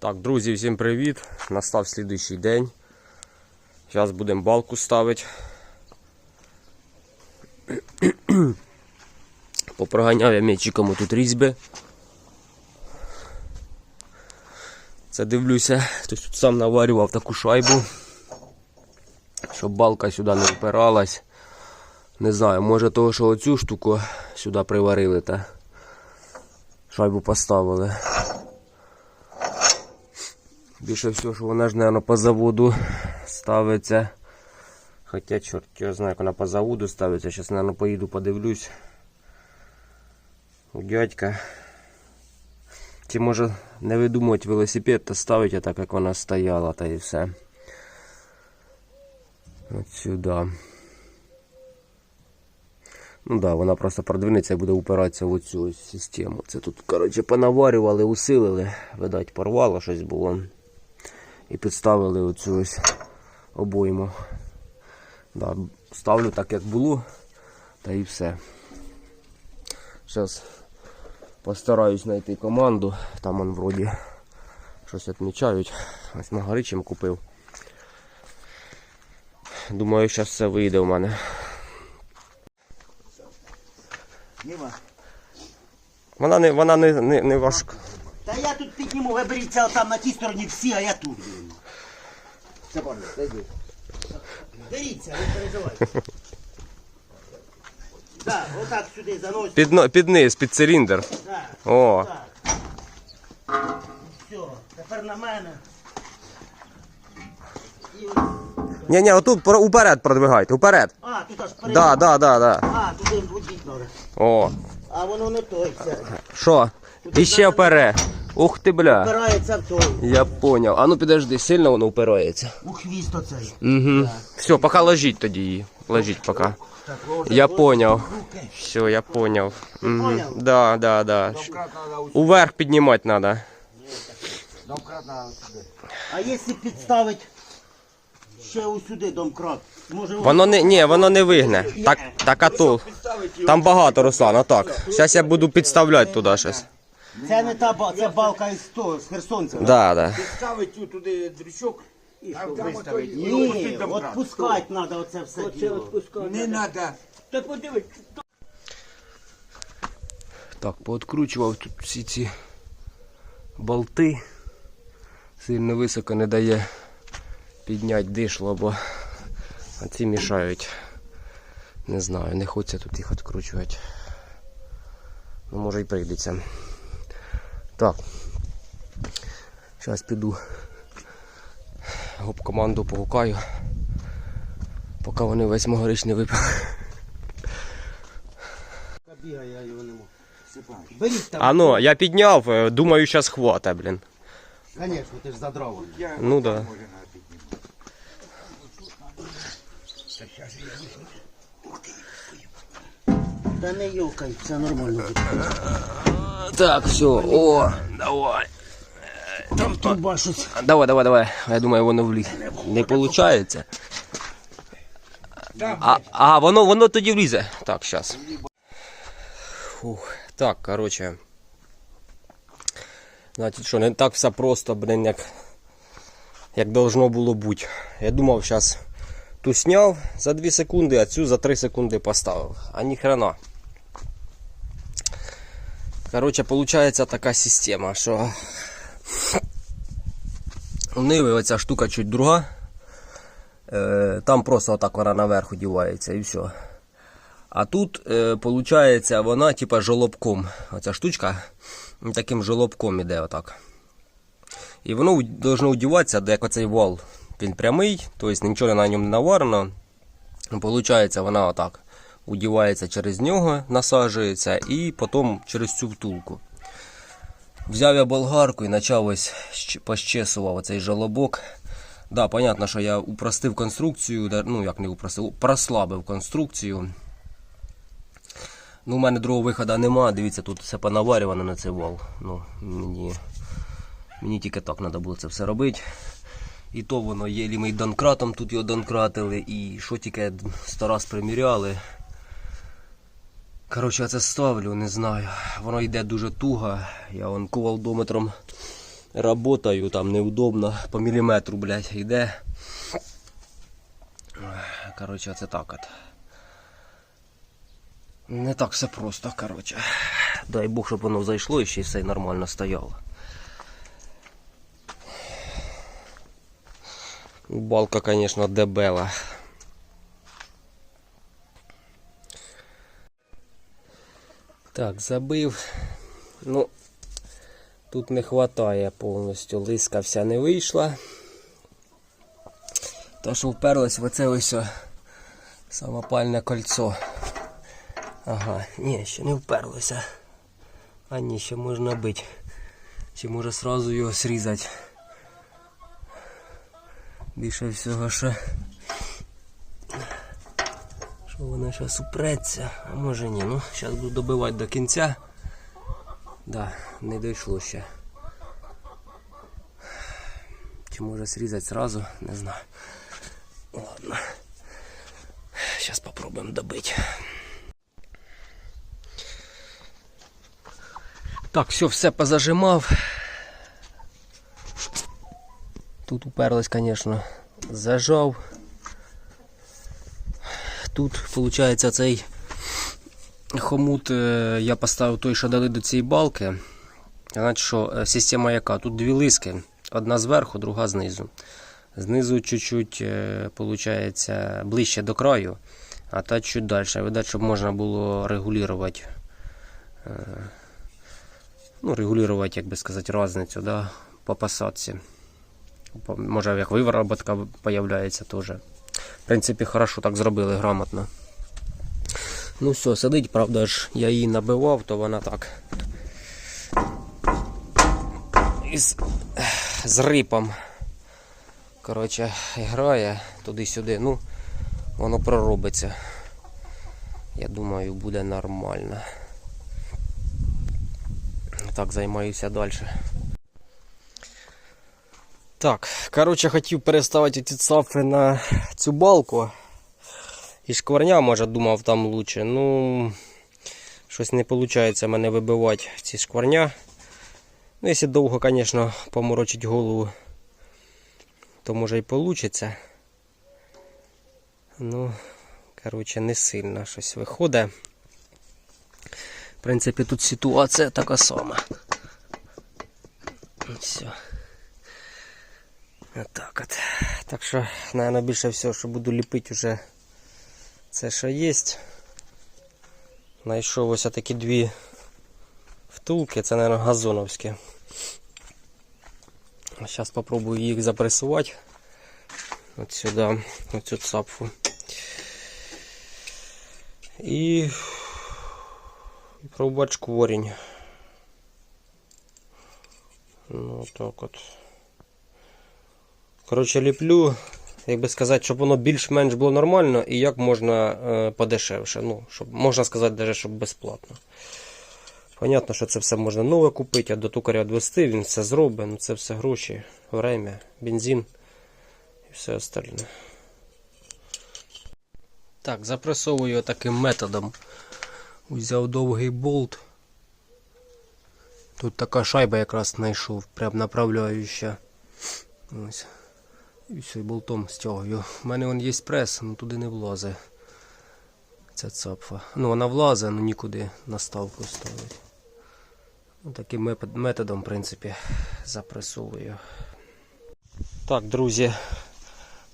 Так, друзі, всім привіт. Настав слідуючий день. Зараз будемо балку ставити. Попроганяв я м'ячиком тут різьби. Це дивлюся, хтось тут сам наварював таку шайбу, щоб балка сюди не впиралась. Не знаю, може того, що оцю штуку сюди приварили та шайбу поставили. Більше всього, що вона ж, мабуть, по заводу ставиться. Хоча, чорт, я знаю, як вона по заводу ставиться. Зараз, мабуть, поїду подивлюсь. Дядька. Чи може не видумувати велосипед та ставити так, як вона стояла, та і все. От сюди. Ну да, вона просто продвинеться і буде упиратися в оцю систему. Це тут, коротше, понаварювали, усилили. Видать, порвало щось було. І підставили оцю ось обойму. Да, ставлю так, як було, та і все. Зараз постараюсь знайти команду. Там он вроді щось відмічають. Ось на Магаричем купив. Думаю, зараз все вийде у мене. Вона не, вона не, не, не важка. Тут підніму, ви беріться там на тій стороні всі, а я тут. Це пане, зайди. Беріться, не переживайте. Так, отак сюди заносите. Під, но- під низ, під циліндр. Так, О, так. Все, тепер на мене. І ні, ні, отут про- уперед продвигайте, уперед. А, тут аж перед. Да, да, да, да. А, туди водіть треба. О, А воно не той все. що? І ще вперед. Ух ти, бля. Впирається в той. Я поняв. А ну підожди, сильно воно впирається. У хвіст оцей. Угу. Все, поки ложіть тоді її. Ложіть поки. Так, ложи, Я поняв. руки. Все, я поняв. Угу. поняв? Да, да, да. Уверх піднімати треба. А якщо підставити ще ось сюди домкрат, може Воно не, ні, воно не вигне. Так, так а то. Там багато, Руслан, а так. Зараз я буду підставляти туди щось. Це не та ба- це балка із того, з Херсонця. Да, да. Ставить туди дрючок, І що там виставити? Ні, домкрат. відпускати треба оце все діло. не треба. Та подивись, Так, пооткручував тут всі ці болти. Сильно високо не дає підняти дишло, бо ці мішають. Не знаю, не хочеться тут їх відкручувати. Ну, може і прийдеться. Так. Зараз піду. Гоп команду погукаю. Поки вони весь могорич не випили. бігає, я його не можу. Беріть там. А ну, я підняв, е, думаю, зараз хвата, блін. Звісно, ти ж задрав. Ну да. Та не йокай, все нормально. Так, все, о, давай. Там труба щось. Давай, давай, давай. Я думаю, воно вліз. Не виходить. А, а воно, воно тоді влізе. Так, зараз. Фух. Так, коротше. Значить, що не так все просто, блин, як, як должно було бути. Я думав, зараз ту сняв за 2 секунди, а цю за 3 секунди поставив. А ніхрена. Коротше, виходить така система, що у Ниви оця штука чуть друга. Е, там просто отак вона наверх одівається і все. А тут, виходить, вона типа жолобком. Оця штучка таким жолобком іде отак. І воно должно одіватися, де як оцей вал. Він прямий, тобто нічого на ньому не наварено. Получається, вона отак удівається через нього, насаджується і потім через цю втулку. Взяв я болгарку і почав ось пощесував оцей жалобок. Да, понятно, що я упростив конструкцію, ну як не упростив, прослабив конструкцію. Ну, у мене другого виходу нема. Дивіться, тут все понаварювано на цей вал. Ну, мені, мені тільки так треба було це все робити. І то воно єлі ми й донкратом тут його донкратили, і що тільки сто раз приміряли. Коротше, я це ставлю, не знаю. Воно йде дуже туго. Я вон кувалдометром Работаю, там неудобно, по міліметру, блядь, йде. Коротше, це так от. Не так все просто, коротше. Дай Бог, щоб воно зайшло і ще й все нормально стояло. Балка, конечно, дебела. Так, забив. Ну, тут не хватає повністю. Лиска вся не вийшла. То, що вперлось в оце ось самопальне кольцо. Ага, ні, ще не вперлося. А ні, ще можна бити. Чи може сразу його срізати. Більше всього, що, що вона зараз упреться, а може ні. Ну, зараз буду добивати до кінця. Да, не дійшло ще. Чи може срізати сразу, не знаю. Ладно. Зараз попробуємо добити. Так, все, все позажимав. Тут уперлось, конечно, зажав. Тут, виходить, цей хомут е, я поставив той, що дали до цієї балки. Значить, що е, система яка? Тут дві лиски. Одна зверху, друга знизу. Знизу чуть-чуть, е, виходить, ближче до краю, а та чуть далі. Видать, щоб можна було регулювати. е, Ну, регулювати, як би сказати, різницю да, по посадці. Може, як вивороботка появляється теж. В принципі, хорошо так зробили грамотно. Ну все, сидить, правда ж, я її набивав, то вона так. Із, з рипом. Коротше, грає туди-сюди. Ну, воно проробиться. Я думаю, буде нормально. Так, займаюся далі. Так, коротше, хотів переставити ці цафи на цю балку. І шкварня, може, думав там лучше. Ну, щось не виходить мене вибивати ці шкварня. Ну, якщо довго, звісно, поморочить голову, то може і вийде. Ну, коротше, не сильно щось виходить. В принципі, тут ситуація така сама. Все. Отак от. Так що, наверное, більше всього, що буду ліпити вже це, що є. Знайшов ось такі дві втулки, це, наверное, газоновські. Зараз спробую їх запресувати. От сюди, оцю цапфу. І і пробувати шкворінь. Ну, так от. Коротше, ліплю, як би сказати, щоб воно більш-менш було нормально і як можна е, подешевше. Ну, щоб, можна сказати, навіть, щоб безплатно. Понятно, що це все можна нове купити, а до тукаря відвести, він все зробить, ну це все гроші, время, бензин і все остальне. Так, запресовую таким методом. Взяв довгий болт. Тут така шайба якраз знайшов, прям направляюча. Ось. І все, і болтом стягую. У мене вон є прес, але туди не влазить. Ця цапфа. Ну вона влазить, але нікуди наставку ставить. Ну, Таким методом, в принципі, запресовую. Так, друзі,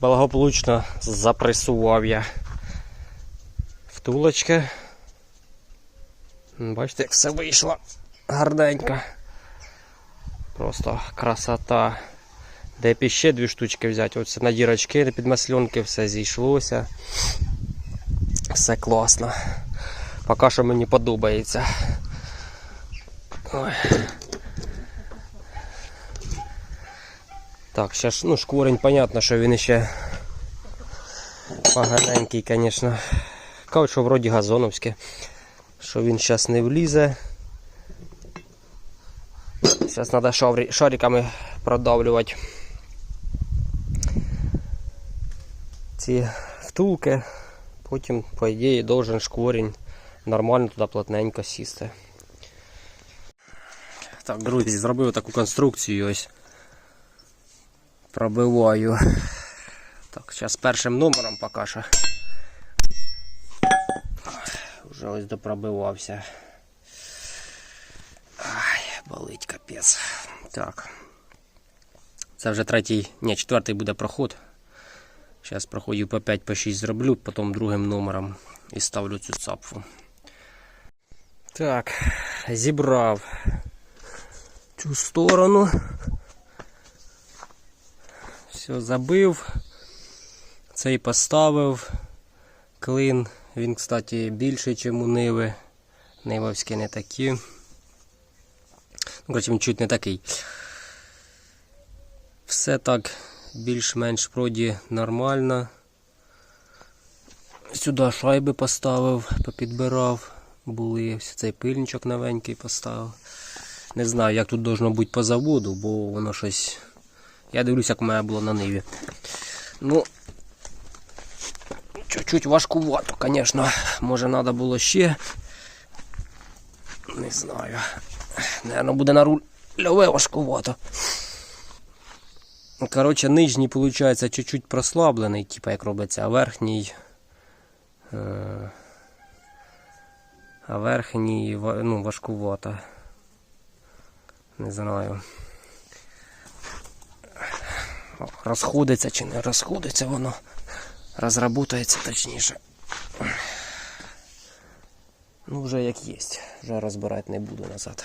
благополучно запресував я втулочки. Бачите, як все вийшло гарненько. Просто красота. Де б ще дві штучки взяти. Оце на дірочки, на підмасленки, все зійшлося. Все класно. Поки що мені подобається. Ой. Так, ж, ну, шкворень, понятно, що він ще поганенький, звісно. Кажуть, що вроді газоновське. Що він зараз не влізе. Зараз треба шариками продавлювати ці втулки. Потім, по ідеї, должен шкворень нормально туди плотненько сісти. Так, друзі, зробив таку конструкцію ось. Пробиваю. Так, зараз першим номером поки що. Вже ось допробивався. Ай, болить капець. Так. Це вже третій, ні, четвертий буде проход. Зараз проходів по 5 по 6 зроблю, потім другим номером і ставлю цю цапфу. Так, зібрав цю сторону. Все, забив. Цей поставив. Клин. Він, кстати, більший, ніж у Ниви. Нивовські не такі. Ну, коротше, він чуть не такий. Все так більш-менш вроді нормально. Сюди шайби поставив, попідбирав. Були ось цей пильничок новенький поставив. Не знаю, як тут должно бути по заводу, бо воно щось. Я дивлюсь, як мене було на ниві. Ну, чуть-чуть важкувато, звісно. Може треба було ще. Не знаю. Наверно, буде на рульове важкувато. Коротше, нижній, виходить, чуть-чуть прослаблений, типа як робиться, а верхній. Е- а верхній ну, важкувато. Не знаю. Розходиться чи не розходиться воно. Розработається точніше. Ну, вже як є. Вже розбирати не буду назад.